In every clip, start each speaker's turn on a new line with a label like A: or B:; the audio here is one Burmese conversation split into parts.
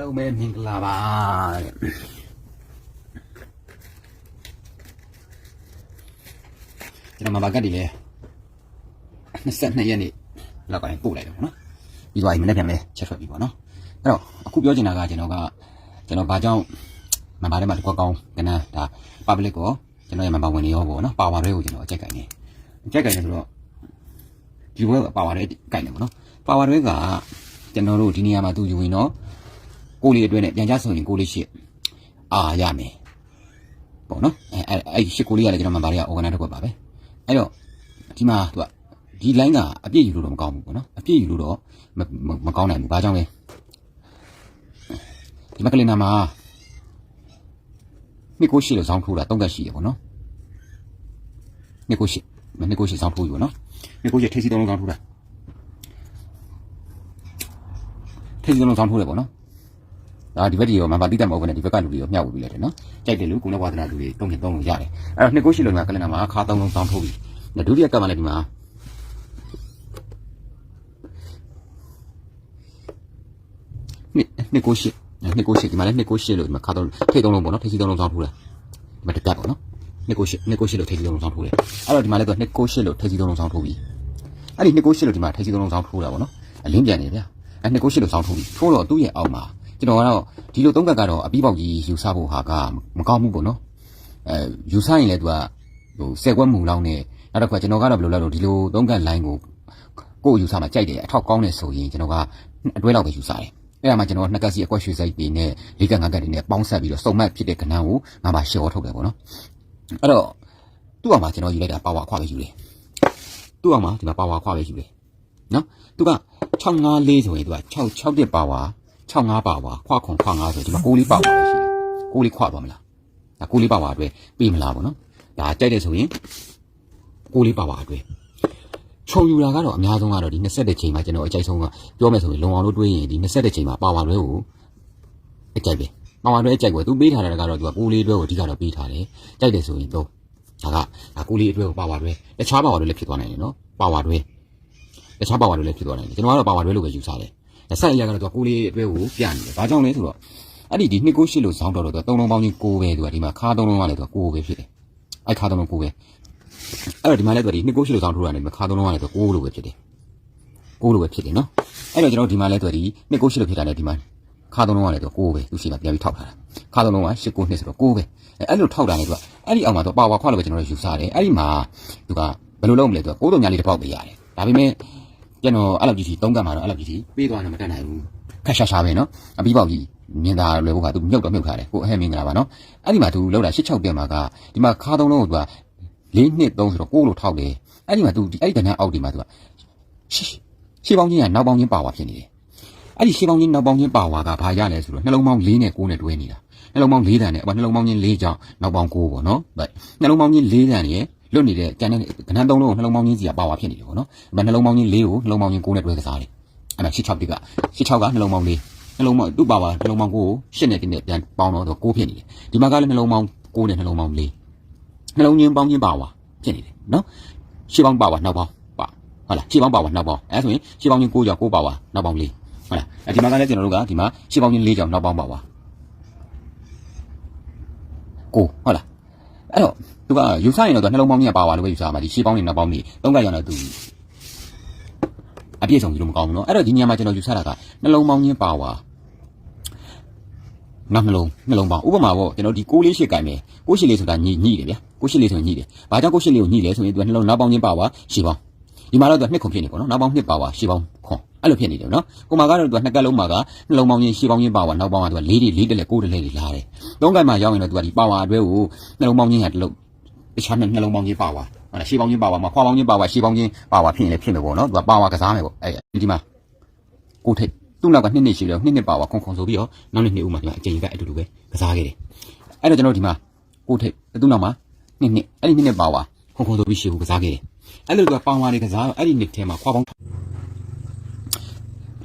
A: လုံးပဲမင်္ဂလာပါတဲ့ကျွန်တော်မဘာကတ်ဒီလေ22ရက်နေ့လောက်ကနေပို့လိုက်တယ်ပေါ့နော်ပြီးသွားပြီမနေ့ပြန်လဲချက်ထွက်ပြီပေါ့နော်အဲ့တော့အခုပြောချင်တာကကျွန်တော်ကကျွန်တော်ဘာကြောင့်မဘာထဲမှာတစ်ခွက်ကောင်းကနန်းဒါ public ကိုကျွန်တော်ရဲ့မဘာဝင်နေရောပေါ့နော်ပါဝါတွေကိုကျွန်တော်အကြိုက်ကိုင်နေအကြိုက်ကိုင်နေဆိုတော့ဒီဘက်ကပါဝါတွေကိုင်နေပေါ့နော်ပါဝါတွေကကျွန်တော်တို့ဒီနေရာမှာသူယူရင်တော့ ကိုလေးအတွင်းနဲ့ပြန်ကြဆိုရင်ကိုလေးရှစ်အာရမယ်ပေါ့နော်အဲအဲအဲ့ရှစ်ကိုလေးကလည်းကျွန်တော်မှဗားရအော်ဂနာတစ်ခွက်ပါပဲအဲ့တော့ဒီမှာသူကဒီ line ကအပြည့်ယူလို့တော့မကောင်းဘူးပေါ့နော်အပြည့်ယူလို့တော့မမမကောင်းနိုင်ဘူးဘာကြောင့်လဲဒီမကလေးနာမှာနှစ်ကိုရှိလို့ဇောင်းထိုးတာတုံးကက်ရှိရပေါ့နော်နှစ်ကိုရှိမနှစ်ကိုရှိဇောင်းထိုးယူပေါ့နော်နှစ်ကိုရှိထိစီတုံးလုံးဇောင်းထိုးတာထိစီတုံးလုံးဇောင်းထိုးတယ်ပေါ့နော် ဒါဒီဘက်ဒီရောမဘာတိတက်မဟုတ်ဘူးနဲ့ဒီဘက်ကလူတွေရောမျှဝေပြီးလိုက်တယ်နော်ကြိုက်တယ်လို့ကိုလည်းဝါသနာလူတွေတုံးခင်တုံးလို့ရတယ်အဲ့တော့နှစ်ကိုရှိလုံးကကလနာမှာခါသုံးလုံးစောင်းထိုးပြီးဒုတိယကပ်မှလည်းဒီမှာနှစ်နှစ်ကိုရှိနှစ်ကိုရှိဒီမှာလည်းနှစ်ကိုရှိလို့ဒီမှာခါသုံးထိတ်သုံးလုံးပေါ့နော်ထိတ်စီသုံးလုံးစောင်းထိုးတာဒီမှာတစ်ပြတ်ပေါ့နော်နှစ်ကိုရှိနှစ်ကိုရှိလို့ထိတ်စီသုံးလုံးစောင်းထိုးတယ်အဲ့တော့ဒီမှာလည်းသူနှစ်ကိုရှိလို့ထိတ်စီသုံးလုံးစောင်းထိုးပြီးအဲ့ဒီနှစ်ကိုရှိလို့ဒီမှာထိတ်စီသုံးလုံးစောင်းထိုးတာပေါ့နော်အလင်းပြန်နေဗျာအဲ့နှစ်ကိုရှိလို့စောင်းထိုးပြီးထိုးတော့သူ့ရဲ့အောက်မှာ ကျွန်တော်ကတော့ဒီလိုသုံးကတ်ကတော့အပြီးပေါက်ကြီးယူဆဖို့ဟာကမကောင်းဘူးပေါ့နော်အဲယူဆရင်လည်းသူကဟိုစက်ကွက်မူလောင်းနဲ့နောက်တစ်ခါကျွန်တော်ကတော့ဘယ်လိုလဲလို့ဒီလိုသုံးကတ် line ကိုကိုယ့်ယူဆမှာကြိုက်တယ်အထောက်ကောင်းတယ်ဆိုရင်ကျွန်တော်ကအတွဲလောက်ပဲယူဆတယ်အဲ့ဒါမှကျွန်တော်နှစ်ကတ်စီအကွက်ရွှေစိတ်တွေနဲ့လေးကတ်ငါးကတ်တွေနဲ့ပေါင်းဆက်ပြီးတော့စုံမတ်ဖြစ်တဲ့ကဏ္ဍကိုငါပါရှော့ထုတ်တယ်ပေါ့နော်အဲ့တော့သူ့အောင်မှာကျွန်တော်ယူလိုက်တာပါဝါခွပဲယူတယ်သူ့အောင်မှာဒီမှာပါဝါခွပဲယူတယ်နော်သူက654ဆိုရင်သူက6 6တက်ပါဝါ 65ပါဝါခွခွန်ခွ5ဆိုဒီမှာ6လေးပါဝါပဲရှိတယ်6လေးခွသွားမလားဒါ6လေးပါဝါအတွက်ပြီးမလားပေါ့နော်ဒါကြိုက်တယ်ဆိုရင်6လေးပါဝါအတွက်ချုံယူတာကတော့အများဆုံးကတော့ဒီ20ချိန်မှာကျွန်တော်အကြိုက်ဆုံးကပြောမယ်ဆိုရင်လုံအောင်လို့တွေးရင်ဒီ20ချိန်မှာပါဝါတွေကိုအကြိုက်ပဲပါဝါတွေအကြိုက်ပဲသူပေးထားတာကတော့သူက6လေးအတွက်ကိုအဓိကတော့ပေးထားတယ်ကြိုက်တယ်ဆိုရင်တော့ဒါကဒါ6လေးအတွက်ကိုပါဝါတွေတခြားပါဝါတွေလည်းဖြစ်သွားနိုင်တယ်နော်ပါဝါတွေတခြားပါဝါတွေလည်းဖြစ်သွားနိုင်တယ်ကျွန်တော်ကတော့ပါဝါတွေလို့ပဲယူဆတယ် ဆက်ရကတော့သူကကိုလေးအတွဲကိုပြနေတယ်။ဘာကြောင့်လဲဆိုတော့အဲ့ဒီဒီနှစ်ကိုရှိလို့ဇောင်းတော်တော့သူကသုံးလုံးပေါင်းချင်းကိုပဲသူကဒီမှာခါသုံးလုံးကလည်းသူကကိုပဲဖြစ်တယ်။အဲ့ခါသုံးလုံးကိုပဲအဲ့တော့ဒီမှာလည်းသူကဒီနှစ်ကိုရှိလို့ဇောင်းထိုးတာနေမှာခါသုံးလုံးကလည်းသူကိုလိုပဲဖြစ်တယ်။ကိုလိုပဲဖြစ်တယ်နော်။အဲ့တော့ကျွန်တော်ဒီမှာလည်းသူကဒီနှစ်ကိုရှိလို့ဖြစ်တာလည်းဒီမှာခါသုံးလုံးကလည်းသူကိုပဲသူရှိမှာပြန်ပြီးထောက်ထားတာ။ခါသုံးလုံးကရှစ်ကိုနှစ်ဆိုတော့ကိုပဲအဲ့လိုထောက်တာလေသူကအဲ့ဒီအောက်မှာသူပါဝါခွာလို့ပဲကျွန်တော်တို့ယူဆတယ်။အဲ့ဒီမှာသူကဘယ်လိုလုပ်မလဲသူကကိုးတုံညာလေးတစ်ပေါက်ပေးရတယ်။ဒါပေမဲ့ ကျွန်တော်အဲ့လောက်ကြီးကြီးသုံးကတ်မှာတော့အဲ့လောက်ကြီးကြီးပေးသွားတယ်မတတ်နိုင်ဘူးခက်ရှာရှာပဲနော်အပြီးပေါက်ကြီးမြင်တာလွယ်ဖို့ကသူမြုပ်တော့မြုပ်ထားတယ်ကိုအဟဲမင်္ဂလာပါနော်အဲ့ဒီမှာသူလောက်တာ86ပြက်မှာကဒီမှာခါသုံးလုံးကိုသူက၄နှစ်3ဆိုတော့ကိုလို့ထောက်တယ်အဲ့ဒီမှာသူအဲ့ဒီတန်းအောက်ဒီမှာသူကရှေ့ရှေ့ပေါင်းချင်းကနောက်ပေါင်းချင်းပါဝါဖြစ်နေတယ်အဲ့ဒီရှေ့ပေါင်းချင်းနောက်ပေါင်းချင်းပါဝါကဘာရလဲဆိုတော့နှလုံးပေါင်း၄နဲ့9နဲ့တွဲနေတာနှလုံးပေါင်း၄တန်နဲ့အမနှလုံးပေါင်းချင်း၄ကြောင်းနောက်ပေါင်း9ပေါ့နော်နှလုံးပေါင်းချင်း၄တန်ရဲ့ လွတ်နေတဲ့ကျန်တဲ့ကဏ္ဍ၃လုံးကိုနှလုံးပေါင်းချင်းစီကပါဝါဖြစ်နေတယ်ပေါ့နော်။ဒါနှလုံးပေါင်းချင်း၄ကိုနှလုံးပေါင်းချင်း9နဲ့တွဲကစားတယ်။အဲ့ဒါ86တိက86ကနှလုံးပေါင်း၄နှလုံးပေါင်းသူ့ပါဝါနှလုံးပေါင်း9ကို8နဲ့တင်းနဲ့ပြန်ပေါင်းတော့9ဖြစ်နေတယ်။ဒီမှာကလည်းနှလုံးပေါင်း9နဲ့နှလုံးပေါင်း4နှလုံးချင်းပေါင်းချင်းပါဝါဖြစ်နေတယ်နော်။ရှေ့ပေါင်းပါဝါနောက်ပေါင်းပါဟုတ်လားရှေ့ပေါင်းပါဝါနောက်ပေါင်းအဲဆိုရင်ရှေ့ပေါင်းချင်း9ကြောင့်9ပါဝါနောက်ပေါင်း4ဟုတ်လားအဲဒီမှာကလည်းကျွန်တော်တို့ကဒီမှာရှေ့ပေါင်းချင်း4ကြောင့်နောက်ပေါင်းပါဝါ9ဟုတ်လားအဲ့တော့ သူကယူဆရင်တော့သူနှလုံးပေါင်းကြီးပါပါလို့ပဲယူဆမှာဒီရှေးပေါင်းနေနောက်ပေါင်းနေသုံးကရအောင်တော့သူအပြည့်စုံကြီးလို့မကောင်းဘူးเนาะအဲ့တော့ဒီနေရာမှာကျွန်တော်ယူဆတာကနှလုံးပေါင်းချင်းပါဝါနောက်နှလုံးနှလုံးပေါင်းဥပမာပေါ့ကျွန်တော်ဒီ6လေးရှစ်ကင်မယ်6ရှစ်လေးဆိုတာညိညိတယ်ဗျာ6ရှစ်လေးဆိုညိတယ်ဘာကြောင့်6ရှစ်လေးကိုညိလဲဆိုရင်သူကနှလုံးနောက်ပေါင်းချင်းပါဝါရှေးပေါင်းဒီမှာတော့သူကနှစ်ခုဖြစ်နေပေါ့နော်နောက်ပေါင်းနှစ်ပါဝါရှေးပေါင်းခွန်အဲ့လိုဖြစ်နေတယ်နော်ကိုမာကတော့သူကနှစ်ကက်လုံးမှာကနှလုံးပေါင်းချင်းရှေးပေါင်းချင်းပါဝါနောက်ပေါင်းကသူက၄တွေ၄တလဲ၉တလဲတွေလာတယ်သုံးကက်မှာရောက်ရင်တော့သူကဒီပါဝါအတွဲကိုနှလုံးပေါင်းချင်းကတလုံး တခြားနှလုံးပေါင်းချင်းပါဝါဟုတ်လားရှေးပေါင်းချင်းပါဝါမှာခွာပေါင်းချင်းပါဝါရှေးပေါင်းချင်းပါဝါဖြစ်ရင်လည်းဖြစ်မယ်ပေါ့နော်သူကပါဝါကစားမယ်ပေါ့အဲ့ဒီမှာကိုထိတ်သူ့နောက်ကနှစ်နှစ်ရှိတယ်နှစ်နှစ်ပါဝါခုံခုံဆိုပြီးတော့နောက်နှစ်နှစ်ဦးမှာဒီမှာအကျဉ်းကအတူတူပဲကစားခဲ့တယ်အဲ့တော့ကျွန်တော်ဒီမှာကိုထိတ်သူ့နောက်မှာနှစ်နှစ်အဲ့ဒီနှစ်နှစ်ပါဝါခုံခုံဆိုပြီးရှေ့ဦးကစားခဲ့တယ်အဲ့လိုသူကပါဝါတွေကစားအဲ့ဒီနှစ်ထဲမှာခွာပေါင်း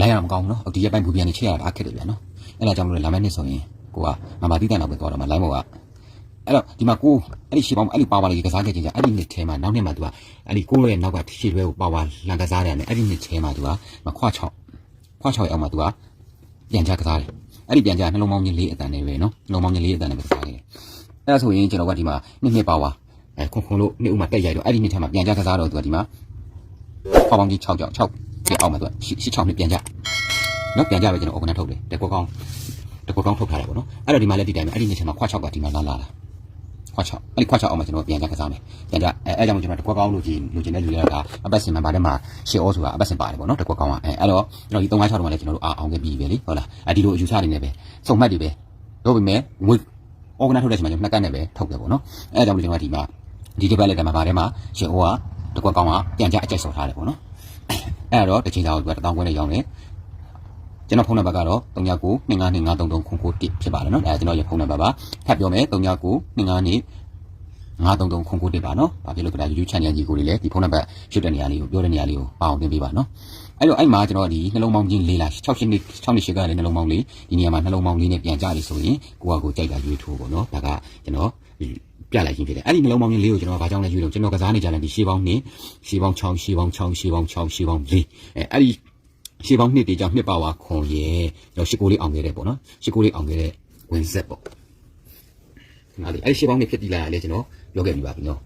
A: လိုက်ရမှာမကောင်းဘူးနော်ဒီရက်ပိုင်းဘူပြန်နေချက်ရတာအခက်တယ်ဗျာနော်အဲ့ဒါကြောင့်မလို့လာမယ့်နှစ်ဆိုရင်ကိုကမမတိတန်တော့ပဲသွားတော့မှလိုင်းဘောက အဲ့တော့ဒီမှာကိုအဲ့ဒီရှေ့ပေါင်းအဲ့ဒီပါဝါလေးကစားခဲ့ကြကြအဲ့ဒီနှစ်ထဲမှာနောက်နှစ်မှာ तू ကအဲ့ဒီကိုရဲ့နောက်ကရှေ့ဘဲကိုပါဝါလန်ကစားတယ်နဲ့အဲ့ဒီနှစ်ထဲမှာ तू ကမခွာ6ခွာ6ရဲ့အောက်မှာ तू ကပြန်ချကစားတယ် အဲ့ဒီပြန်ကြနှလုံးပေါင်းချင်းလေးအတန်နဲ့ပဲနော်နှလုံးပေါင်းချင်းလေးအတန်နဲ့ပဲစားခဲ့တယ်အဲ့ဒါဆိုရင်ကျွန်တော်ကဒီမှာနှစ်နှစ်ပါဝါအဲခုံခုံလို့နှစ်ဦးမှာတက်ရိုက်တော့အဲ့ဒီနှစ်ထဲမှာပြန်ကြကစားတော့သူကဒီမှာခေါပေါင်းကြီး6ကြောက်6ပြအောင်မှာသူက6နှစ်ပြန်ကြနော်ပြန်ကြပဲကျွန်တော် organize ထုတ်တယ်တက်ကွက်ကောင်းတက်ကွက်ကောင်းထုတ်ထားတယ်ပေါ့နော်အဲ့တော့ဒီမှာလည်းဒီတိုင်းပဲအဲ့ဒီနှစ်ထဲမှာခွာ6ကဒီမှာလာလာတာ ခွာ6အဲ့ဒီခွာ6အောင်မှာကျွန်တော်ပြန်ကြကစားမယ်ပြန်ကြအဲအဲ့ကြောင့်ကျွန်တော်တက်ကွက်ကောင်းလို့ကြည့်လို့ကျင်တဲ့လူတွေကအပတ်စင်မှာဗာထဲမှာရှေ့ဩဆိုတာအပတ်စင်ပါတယ်ပေါ့နော်တက်ကွက်ကောင်းကအဲအဲ့တော့ကျွန်တော်ဒီ3 5 6တော့လည်းကျွန်တော်တို့အောင်ခဲ့ပြီပဲလေဟုတ်လားအဲ့ဒီလိုအယူဆနေနေပဲစုံမှတ်တွေပဲတို့ပေမဲ့ငွေ organize ထုတ်တဲ့အချိန်မှာကျွန်တော်နှစ်ကတ်နဲ့ပဲထုတ်တယ်ပေါ့နော်အဲဒါကြောင့်ကျွန်တော်ဒီမှာဒီတစ်ပတ်လက်တမှာဗာထဲမှာရှေ့ဩကတက်ကွက်ကောင်းကပြန်ကြအကြိုက်ဆော်ထားတယ်ပေါ့နော်အဲ့တော့တစ်ချိန်သာကိုသူက1000ခွဲနဲ့ရောင်းတယ် ကျွန်တော်ဖုန်းနံပါတ်ကတော့39 2525333ခုခု1ဖြစ်ပါတယ်နော်အဲကျွန်တော်ရဲ့ဖုန်းနံပါတ်ပါထပ်ပြောမယ်39 252 933ခုခု1ပါနော်။ဘာဖြစ်လို့ကဒါ YouTube channel ကြီးကိုလေးလဲဒီဖုန်းနံပါတ်ရွတ်တဲ့နေရာလေးကိုပြောတဲ့နေရာလေးကိုပါအောင်တင်ပေးပါနော်။အဲ့တော့အဲ့မှာကျွန်တော်ဒီနှလုံးပေါင်းချင်းလေးလား6ရှင်းလေး6နှစ်ရှိကလည်းနှလုံးပေါင်းလေးဒီနေရာမှာနှလုံးပေါင်းလေးနဲ့ပြန်ကြလိဆိုရင်ကိုကကိုကြိုက်တာရွေးထိုးပေါ့နော်။ဒါကကျွန်တော်ပြလိုက်ခြင်းဖြစ်တယ်။အဲ့ဒီနှလုံးပေါင်းချင်းလေးကိုကျွန်တော်ဘာကြောင့်လဲရွေးလို့ကျွန်တော်ကစားနေကြတယ်ဒီရှေးပေါင်း2ရှေးပေါင်း6ရှေးပေါင်း6ရှေးပေါင်း6ရှေးပေါင်း4အဲအဲ့ဒီ ရှေးပေါင်း2တေကြောင့်နှစ်ပါဝါခွန်ရဲကျွန်တော်ရှစ်ကိုလေးအောင်ခဲ့တယ်ပေါ့နော်။ရှစ်ကိုလေးအောင်ခဲ့တဲ့ဝင်ဆက်ပေါ့။ငါလေးအဲ့ဒီရှေးပေါင်း2ဖြစ်တည်လာရလေကျွန်တော်ပြောခဲ့ပြီးပါပြီနော်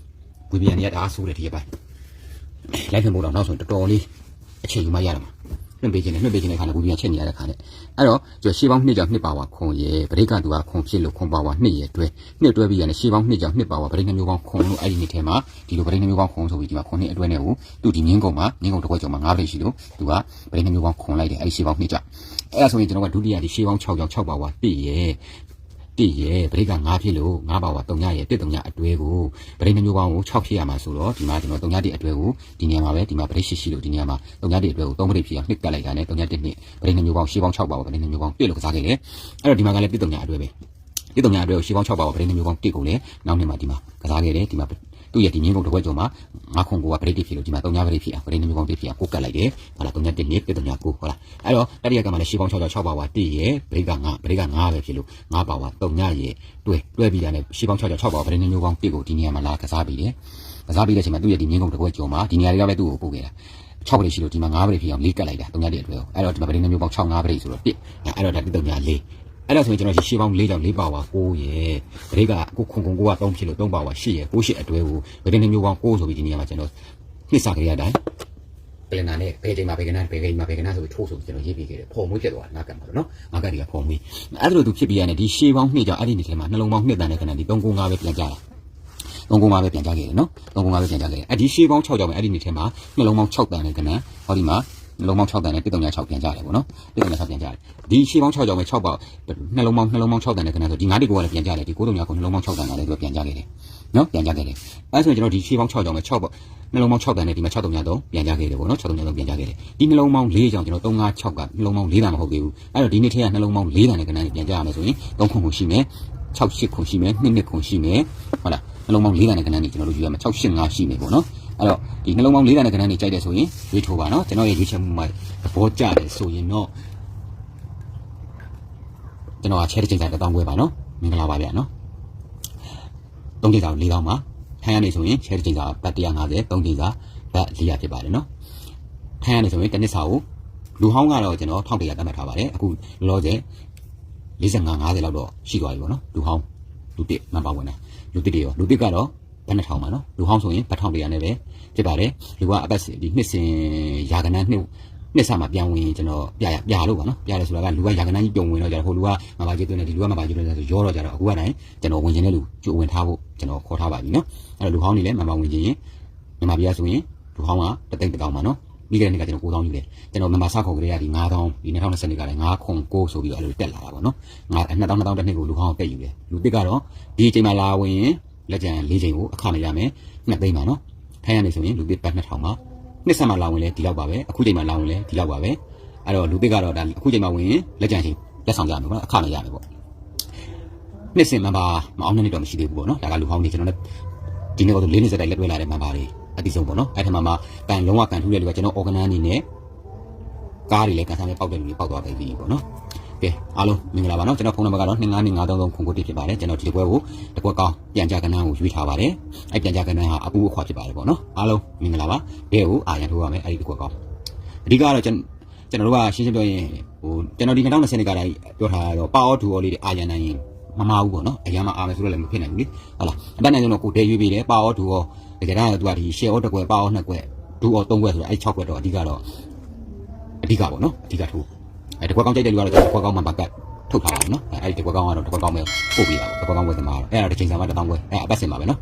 A: ။ဝီဘီယန်တွေကဒါဆိုးတယ်ဒီရက်ပိုင်း။လိုက်ဖင်ဖို့တော့နောက်ဆိုတော်တော်လေးအချိန်ယူမှရတာမှာ။ နှိမ့်ပေးခြင်းနဲ့နှိမ့်ပေးခြင်းနဲ့ခါနဲ့ဝီဘီယန်ချက်နေရတဲ့ခါနဲ့အဲ့တော့ကျွန်တော်ရှေးပေါင်း2ကြောင့်2ပါဝါခွန်ရဲဗရိတ်ကသူကခွန်ဖြစ်လို့ခွန်ပါဝါ2ရဲတွဲ2တွဲပြီးရတယ်ရှေးပေါင်း2ကြောင့်2ပါဝါဗရိတ်နှမျိုးပေါင်းခွန်လို့အဲ့ဒီနေ့ထဲမှာဒီလိုဗရိတ်နှမျိုးပေါင်းခွန်ဆိုပြီးဒီမှာခွန်နှစ်အတွဲနဲ့ကိုသူဒီမြင်းကုံမှာမြင်းကုံတစ်ခွက်ကျော်မှာ9ဗရိတ်ရှိလို့သူကဗရိတ်နှမျိုးပေါင်းခွန်လိုက်တယ်အဲ့ဒီရှေးပေါင်း2ကြောင့်အဲ့ဒါဆိုရင်ကျွန်တော်ကဒုတိယဒီရှေးပေါင်း6ကြောင့်6ပါဝါပြည့်ရဲ တည်ရဲဗရိတ်က9ဖြစ်လို့9ပါဝါ3ညရဲ1 3ညအတွဲကိုဗရိတ်နှမျိုးပေါင်းကို6ဖြစ်ရမှာဆိုတော့ဒီမှာကျွန်တော်3ညတည်းအတွဲကိုဒီနေရာမှာပဲဒီမှာဗရိတ်ရှိရှိလို့ဒီနေရာမှာ3ညတည်းအတွဲကို3ဗရိတ်ဖြစ်အောင်နှစ်ကတ်လိုက်တာနဲ့3ညတည်းနှစ်ဗရိတ်နှမျိုးပေါင်းရှေးပေါင်း6ပါဝါဗရိတ်နှမျိုးပေါင်းပြည့်လို့ကစားခဲ့တယ်အဲ့တော့ဒီမှာကလည်း1 3ညအတွဲပဲ1 3ညအတွဲကိုရှေးပေါင်း6ပါဝါဗရိတ်နှမျိုးပေါင်း1ကိုလည်းနောက်နှစ်မှာဒီမှာကစားခဲ့တယ်ဒီမှာ သူ့ရဲ့ဒီမြင်းကုန်တစ်ခွက်ကျော်မှာငါခုံကိုကဗရိတ်ဖြစ်လို့ဒီမှာ3ညဗရိတ်ဖြစ်အောင်ဗရိတ်နှမျိုးပေါင်း1ဖြစ်အောင်ကိုကတ်လိုက်တယ်ဟုတ်လား3ညတည်းနှစ်1 3ည9ဟုတ်လားအဲ့တော့တတိယကမှလည်းရှေးပေါင်း6 6ပါဝါ1ရဲ့ဗရိတ်က9ဗရိတ်က9ပဲဖြစ်လို့9ပါဝါ3ညရဲ့တွဲတွဲပြီးရတယ်ရှေးပေါင်း6 6 6ပါဝါဗရိတ်နှမျိုးပေါင်း1ကိုဒီနေရာမှာလာကစားပြီးတယ်ကစားပြီးတဲ့အချိန်မှာသူ့ရဲ့ဒီမြင်းကုန်တစ်ခွက်ကျော်မှာဒီနေရာလေးကပဲသူ့ကိုပို့ခဲ့တာ6ပရိတ်ရှိလို့ဒီမှာ9ပရိတ်ဖြစ်အောင်၄ကတ်လိုက်တာ3ညတည်းအတွဲကိုအဲ့တော့ဒီမှာပရိတ်နှမျိုးပေါင်း6 9ပရိတ်ဆိုတော့1အဲ့တော့ဒါတိတုံညာ4 အဲ့ဒါဆိုရင်ကျွန်တော်ရှေးပေါင်း၄ကြောင့်၄ပါဝါ9ရယ်ဗရိတ်ကအခုခုံခုံကိုက3ဖြစ်လို့3ပါဝါ8ရယ်9 8အတွဲကိုဗရိတ်နှမျိုးပေါင်း9ဆိုပြီးဒီနေရာမှာကျွန်တော်နှစ်စာကြရတဲ့အတိုင်းကလင်နာနဲ့ဘယ်ချိန်မှာဘယ်ကနာဘယ်ချိန်မှာဘယ်ကနာဆိုပြီးထိုးဆိုပြီးကျွန်တော်ရေးပြခဲ့တယ်ဖော်မွေးဖြစ်သွားတာငါကတ်ပါတော့နော်ငါကတ်တွေကဖော်မွေးအဲ့ဒါလိုသူဖြစ်ပြီးရတယ်ဒီရှေးပေါင်း2ကြောင့်အဲ့ဒီနေထဲမှာနှလုံးပေါင်း2တန်တဲ့ခဏဒီ395ပဲပြန်ကြတာသုံးကုန်းပါပဲပြန်ကြခဲ့တယ်နော်သုံးကုန်းပါပဲပြန်ကြခဲ့တယ်အဲ့ဒီရှေးပေါင်း6ကြောင့်ပဲအဲ့ဒီနေထဲမှာနှလုံးပေါင်း6တန်တဲ့ခဏဟောဒီမှာနှ လုံးပေါင်း6တန်နဲ့136ပြန်ကြတယ်ပေါ့နော်136ပြန်ကြတယ်ဒီရှေးပေါင်း6ကြောင့်ပဲ6ပေါက်နှလုံးပေါင်းနှလုံးပေါင်း6တန်နဲ့ခဏဆိုဒီ9တိကိုကလည်းပြန်ကြတယ်ဒီ9တုံညာကိုနှလုံးပေါင်း6တန်ကလည်းသူကပြန်ကြခဲ့တယ်နော်ပြန်ကြခဲ့တယ်အဲဆိုရင်ကျွန်တော်ဒီရှေးပေါင်း6ကြောင့်ပဲ6ပေါက်နှလုံးပေါင်း6တန်နဲ့ဒီမှာ6တုံညာတော့ပြန်ကြခဲ့တယ်ပေါ့နော်6တုံညာတော့ပြန်ကြခဲ့တယ်ဒီနှလုံးပေါင်း4ကြောင့်ကျွန်တော်356ကနှလုံးပေါင်း4တန်မဟုတ်သေးဘူးအဲ့တော့ဒီနေ့ထဲကနှလုံးပေါင်း4တန်နဲ့ခဏပြန်ကြရမယ်ဆိုရင်3ခုခုရှိမယ်6 8ခုရှိမယ်2 2ခုရှိမယ်ဟုတ်လားနှလုံးပေါင်း၄တန်နဲ့ကဏ္ဍနေကျွန်တော်တို့ယူရမယ်6 8 5ရှိမယ်ပေါ့နော် အဲ့တော့ဒီနှလုံးပေါင်း၄တန်နဲ့ကဏ္ဍနေကြိုက်တယ်ဆိုရင်ရွေးထိုးပါနော်ကျွန်တော်ရဲ့ရွေးချယ်မှုမှာသဘောကျတယ်ဆိုရင်တော့ကျွန်တော်ကချဲတဲ့ချိန်စာတစ်တောင်းခွဲပါနော်မင်္ဂလာပါဗျာနော်သုံးချိန်စာ၄တောင်းပါထိုင်ရနေဆိုရင်ချဲတဲ့ချိန်စာဘတ်150သုံးချိန်စာဘတ်400ဖြစ်ပါတယ်နော်ထိုင်ရနေဆိုရင်တစ်နှစ်စာကိုလူဟောင်းကတော့ကျွန်တော်1100တတ်မှတ်ထားပါတယ်အခုလောလောဆယ်45 50လောက်တော့ရှိသွားပြီပေါ့နော်လူဟောင်းလူတစ်နံပါတ်ဝင်တယ်လူတစ်တွေရောလူတစ်ကတော့ ဘတ်2000ပါနော်လူဟောင်းဆိုရင်ဘတ်1100နဲ့ပဲဖြစ်ပါတယ်လူကအပတ်ဒီနှစ်စဉ်ယာကနန်းနှစ်နှစ်ဆမှာပြန်ဝင်ကျွန်တော်ပြရပြလို့ပါနော်ပြရဆိုတာကလူကယာကနန်းကြီးပြုံဝင်တော့ကြတယ်ဟိုလူကမဘာကြီးသွင်းတယ်ဒီလူကမဘာကြီးသွင်းတယ်ဆိုရောတော့ကြတော့အခုကတိုင်းကျွန်တော်ဝင်ခြင်းတဲ့လူကြိုဝင်ထားဖို့ကျွန်တော်ခေါ်ထားပါပြီနော်အဲ့တော့လူဟောင်းနေလဲမဘာဝင်ခြင်းရင်မြန်မာပြည်ဆိုရင်လူဟောင်းကတသိန်းတစ်တောင်းပါနော်ပြီးခဲ့တဲ့နှစ်ကကျွန်တော်9000ယူတယ်ကျွန်တော်မြန်မာစခေါ်ကလေးကဒီ9000ဒီ2020ကလည်း9ခွန်9ဆိုပြီးတော့အဲ့လိုတက်လာတာပေါ့နော်ငါ2000 2000တစ်နှစ်ကိုလူဟောင်းတက်ယူတယ်လူတစ်ကတော့ဒီအချိန်မှာလာဝင်ရင် လက်ကျန်၄ချိန်ကိုအခမဲ့ရမယ်နှစ်သိန်းပါနော်ထိုင်းရနေဆိုရင်လူတစ်ပတ်2000ပါနှစ်ဆက်မှာလာဝင်လဲဒီလောက်ပါပဲအခုချိန်မှာလာဝင်လဲဒီလောက်ပါပဲအဲ့တော့လူတစ်ကတော့ဒါအခုချိန်မှာဝင်ရင်လက်ကျန်ချိန်လက်ဆောင်ကြမယ်ပေါ့နော်အခမဲ့ရမယ်ပေါ့နှစ်စင်မပါမအောင်တဲ့နေ့တော့မရှိသေးဘူးပေါ့နော်ဒါကလူဟောင်းနေကျွန်တော်လည်းဒီနေ့ကတော့၄နှစ်စက်တိုင်လက်တွဲလာတဲ့မပါတွေအတိဆုံးပေါ့နော်အဲ့ထက်မှမှကန်လုံးဝကန်ထူးတဲ့လူကကျွန်တော် organ အနေနဲ့ကားတွေလည်းကန်ဆန်းနဲ့ပောက်တဲ့လူတွေပောက်သွားပြီပေါ့နော် ကဲအားလုံးမင်္ဂလာပါနော်ကျွန်တော်ဖုန်းနံပါတ်ကတော့299533ခုကိုတိဖြစ်ပါတယ်ကျွန်တော်ဒီပွဲကိုတကွက်ကောင်းပြန်ကြကနန်းကိုရွေးထားပါတယ်အဲ့ပြန်ကြကနန်းဟာအပူအခွာဖြစ်ပါတယ်ပေါ့နော်အားလုံးမင်္ဂလာပါဘဲကိုအာရန်ထိုးရမယ်အဲ့ဒီတကွက်ကောင်းအဓိကတော့ကျွန်ကျွန်တော်တို့ကရှင်းရှင်းပြောရင်ဟိုကျွန်တော်ဒီ2020နှစ်ကတည်းကပြောထားတော့ပါအောဒူအောလေးတွေအာရန်နိုင်ရင်မမဘူးပေါ့နော်အရန်မအားမယ်ဆိုတော့လည်းမဖြစ်နိုင်ဘူးလေဟုတ်လားအတန်းနိုင်ဆုံးတော့ကိုတဲရွေးပေးတယ်ပါအောဒူအောတကယ်တမ်းကသူကဒီ share အောတစ်ကွယ်ပါအောနှစ်ကွယ်ဒူအောသုံးကွယ်ဆိုတော့အဲ့6ကွယ်တော့အဓိကတော့အဓိကပေါ့နော်အဓိကထိုး အဲ့တစ်ကွယ်ကောင်းကြိုက်တဲ့လူကတော့တစ်ကွယ်ကောင်းမှပါကတ်ထုတ်ထားပါဘူးနော်အဲ့ဒီတစ်ကွယ်ကောင်းကတော့တစ်ကွယ်ကောင်းပဲပို့ပေးတာပေါ့တစ်ကွယ်ကောင်းဝယ်သမားတော့အဲ့ဒါတစ်ချိန်စာမှတစ်တောင်းကွယ်အဲ့အပတ်စင်ပါပဲနော်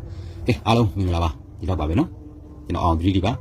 A: ကဲအားလုံးမင်္ဂလာပါဒီတော့ပါပဲနော်ကျွန်တော်အောင် 3D ပါ